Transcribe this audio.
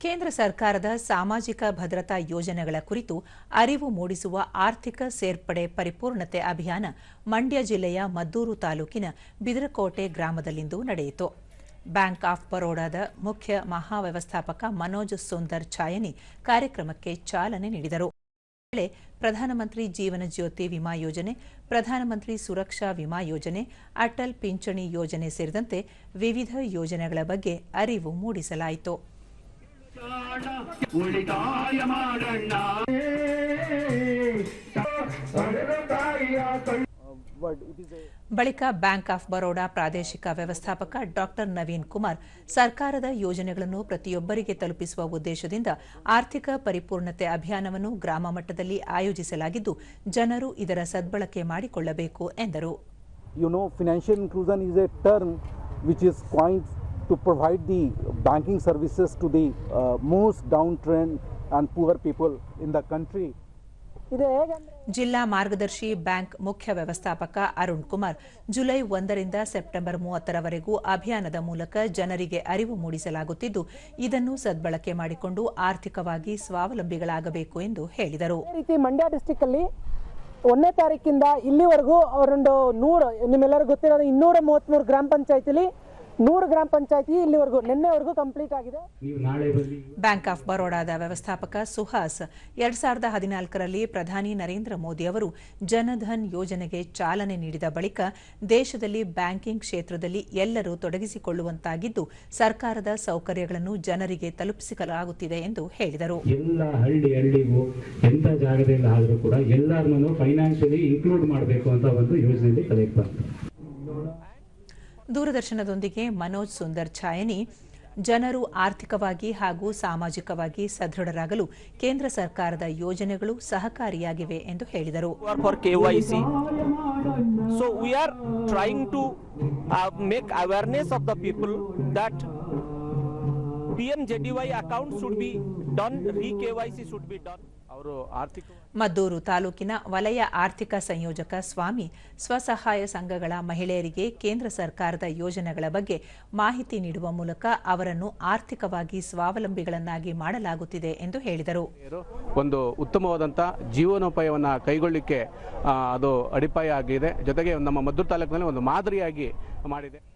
ಕೇಂದ್ರ ಸರ್ಕಾರದ ಸಾಮಾಜಿಕ ಭದ್ರತಾ ಯೋಜನೆಗಳ ಕುರಿತು ಅರಿವು ಮೂಡಿಸುವ ಆರ್ಥಿಕ ಸೇರ್ಪಡೆ ಪರಿಪೂರ್ಣತೆ ಅಭಿಯಾನ ಮಂಡ್ಯ ಜಿಲ್ಲೆಯ ಮದ್ದೂರು ತಾಲೂಕಿನ ಬಿದರಕೋಟೆ ಗ್ರಾಮದಲ್ಲಿಂದು ನಡೆಯಿತು. ಬ್ಯಾಂಕ್ ಆಫ್ ಬರೋಡಾದ ಮುಖ್ಯ ಮಹಾವ್ಯವಸ್ಥಾಪಕ ಮನೋಜ್ ಸುಂದರ್ ಛಾಯನಿ ಕಾರ್ಯಕ್ರಮಕ್ಕೆ ಚಾಲನೆ ನೀಡಿದರು. ವೇಳೆ ಪ್ರಧಾನಮಂತ್ರಿ ಜೀವನ ಜ್ಯೋತಿ ವಿಮಾ ಯೋಜನೆ, ಪ್ರಧಾನಮಂತ್ರಿ ಸುರಕ್ಷಾ ವಿಮಾ ಯೋಜನೆ, ಅಟಲ್ ಪಿಂಚಣಿ ಯೋಜನೆ ಸೇರಿದಂತೆ ವಿವಿಧ ಯೋಜನೆಗಳ ಬಗ್ಗೆ ಅರಿವು ಮೂಡಿಸಲಾಯಿತು. ಉಳಿತಾಯ ಬಳಿಕ ಬ್ಯಾಂಕ್ ಆಫ್ ಬರೋಡಾ ಪ್ರಾದೇಶಿಕ ವ್ಯವಸ್ಥಾಪಕ ಡಾಕ್ಟರ್ ನವೀನ್ ಕುಮಾರ್ ಸರ್ಕಾರದ ಯೋಜನೆಗಳನ್ನು ಪ್ರತಿಯೊಬ್ಬರಿಗೆ ತಲುಪಿಸುವ ಉದ್ದೇಶದಿಂದ ಆರ್ಥಿಕ ಪರಿಪೂರ್ಣತೆ ಅಭಿಯಾನವನ್ನು ಗ್ರಾಮ ಮಟ್ಟದಲ್ಲಿ ಆಯೋಜಿಸಲಾಗಿದ್ದು, ಜನರು ಇದರ ಸದ್ಬಳಕೆ ಮಾಡಿಕೊಳ್ಳಬೇಕು ಎಂದರು. To provide the banking services to the uh, most downtrend and poor people in the country. ಜಿಲ್ಲಾ ಮಾರ್ಗದರ್ಶಿ ಬ್ಯಾಂಕ್ ಮುಖ್ಯ ವ್ಯವಸ್ಥಾಪಕ ಅರುಣ್ ಕುಮಾರ್ ಜುಲೈ ಒಂದರಿಂದ ಸೆಪ್ಟೆಂಬರ್ ಮೂವತ್ತರವರೆಗೂ ಅಭಿಯಾನದ ಮೂಲಕ ಜನರಿಗೆ ಅರಿವು ಮೂಡಿಸಲಾಗುತ್ತಿದ್ದು ಇದನ್ನು ಸದ್ಬಳಕೆ ಮಾಡಿಕೊಂಡು ಆರ್ಥಿಕವಾಗಿ ಸ್ವಾವಲಂಬಿಗಳಾಗಬೇಕು ಎಂದು ಹೇಳಿದರು. ರೀತಿ ಮಂಡ್ಯ ಡಿಸ್ಟಿಕ್ ಅಲ್ಲಿ ಒಂದನೇ ತಾರೀಕಿಂದ ಇಲ್ಲಿವರೆಗೂ ಅವರೊಂದು ನೂರು ನಿಮ್ಮೆಲ್ಲರಿಗೂ ಗೊತ್ತಿರೋದು ಇನ್ನೂರ ಮೂವತ್ತ್ಮೂರು ಗ್ರಾಮ ಪಂಚಾಯತಿಲಿ ನೂರು ಗ್ರಾಮ ಪಂಚಾಯತಿ ಇಲ್ಲಿವರೆಗೂ ನಿನ್ನೆವರೆಗೂ ಕಂಪ್ಲೀಟ್ ಆಗಿದೆ. ನೀವು ನಾಳೆ ಬನ್ನಿ. ಬ್ಯಾಂಕ್ ಆಫ್ ಬರೋಡಾದ ವ್ಯವಸ್ಥಾಪಕ ಸುಹಾಸ್ ಎರಡ್ ಸಾವಿರದ ಹದಿನಾಲ್ಕರಲ್ಲಿ ಪ್ರಧಾನಿ ನರೇಂದ್ರ ಮೋದಿ ಅವರು ಜನಧನ್ ಯೋಜನೆಗೆ ಚಾಲನೆ ನೀಡಿದ ಬಳಿಕ ದೇಶದಲ್ಲಿ ಬ್ಯಾಂಕಿಂಗ್ ಕ್ಷೇತ್ರದಲ್ಲಿ ಎಲ್ಲರೂ ತೊಡಗಿಸಿಕೊಳ್ಳುವಂತಾಗಿದ್ದು ಸರ್ಕಾರದ ಸೌಕರ್ಯಗಳನ್ನು ಜನರಿಗೆ ತಲುಪಿಸಲಾಗುತ್ತಿದೆ ಎಂದು ಹೇಳಿದರು. ಎಲ್ಲ ಹಳ್ಳಿ ಹಳ್ಳಿಗೂ ಎಂಥ ಜಾಗದಲ್ಲಿ ಆದರೂ ಕೂಡ ಎಲ್ಲರನ್ನೂ ಫೈನಾನ್ಷಿಯಲಿ ಇನ್ಕ್ಲೂಡ್ ಮಾಡಬೇಕು ಅಂತ ಒಂದು ಯೋಜನೆಯಲ್ಲಿ ದೂರದರ್ಶನದೊಂದಿಗೆ ಮನೋಜ್ ಸುಂದರ್ ಛಾಯನಿ ಜನರು ಆರ್ಥಿಕವಾಗಿ ಹಾಗೂ ಸಾಮಾಜಿಕವಾಗಿ ಸದೃಢರಾಗಲು ಕೇಂದ್ರ ಸರ್ಕಾರದ ಯೋಜನೆಗಳು ಸಹಕಾರಿಯಾಗಿವೆ ಎಂದು ಹೇಳಿದರು. So we are trying to make awareness of the people dat PMJDY account should be done re KYC should be done ಅವರು ಆರ್ಥಿಕ ಮದ್ದೂರು ತಾಲೂಕಿನ ವಲಯ ಆರ್ಥಿಕ ಸಂಯೋಜಕ ಸ್ವಾಮಿ ಸ್ವಸಹಾಯ ಸಂಘಗಳ ಮಹಿಳೆಯರಿಗೆ ಕೇಂದ್ರ ಸರ್ಕಾರದ ಯೋಜನೆಗಳ ಬಗ್ಗೆ ಮಾಹಿತಿ ನೀಡುವ ಮೂಲಕ ಅವರನ್ನು ಆರ್ಥಿಕವಾಗಿ ಸ್ವಾವಲಂಬಿಗಳನ್ನಾಗಿ ಮಾಡಲಾಗುತ್ತಿದೆ ಎಂದು ಹೇಳಿದರು. ಒಂದು ಉತ್ತಮವಾದಂಥ ಜೀವನೋಪಾಯವನ್ನು ಕೈಗೊಳ್ಳಲಿಕ್ಕೆ ಅದು ಅಡಿಪಾಯ ಆಗಿದೆ. ಜೊತೆಗೆ ನಮ್ಮ ಮದ್ದೂರು ತಾಲೂಕಿನಲ್ಲಿ ಒಂದು ಮಾದರಿಯಾಗಿ ಮಾಡಿದೆ.